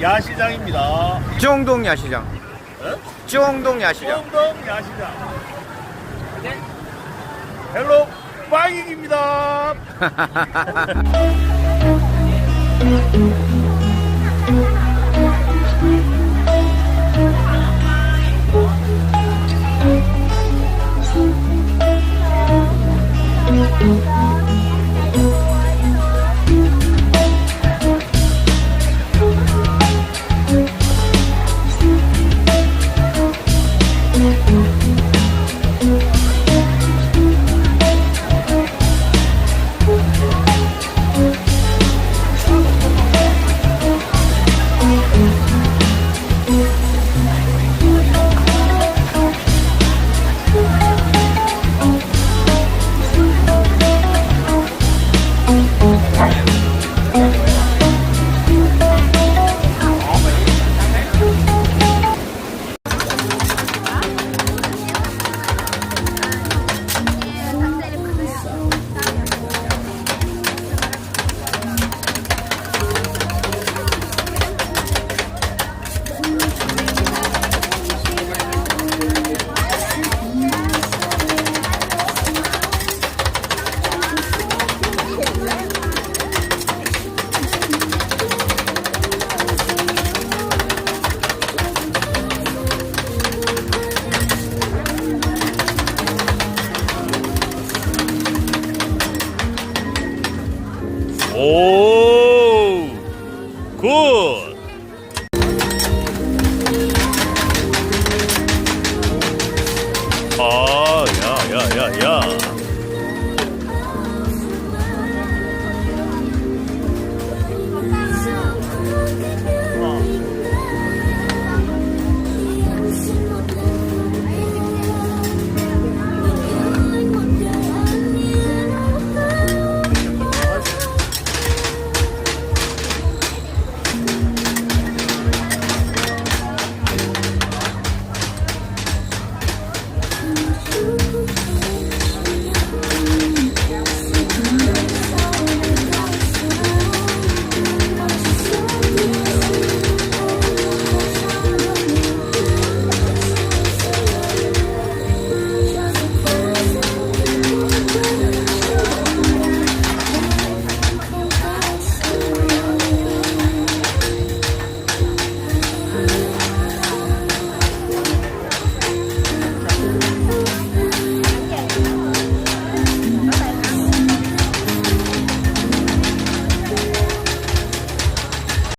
야시장입니다. 쯔홍동 야시장. 쫑동 야시장. 쯔홍동 야시장. 네? 헬로 빵익입니다. 오, 굿. 아, 야, 야, 야, 야.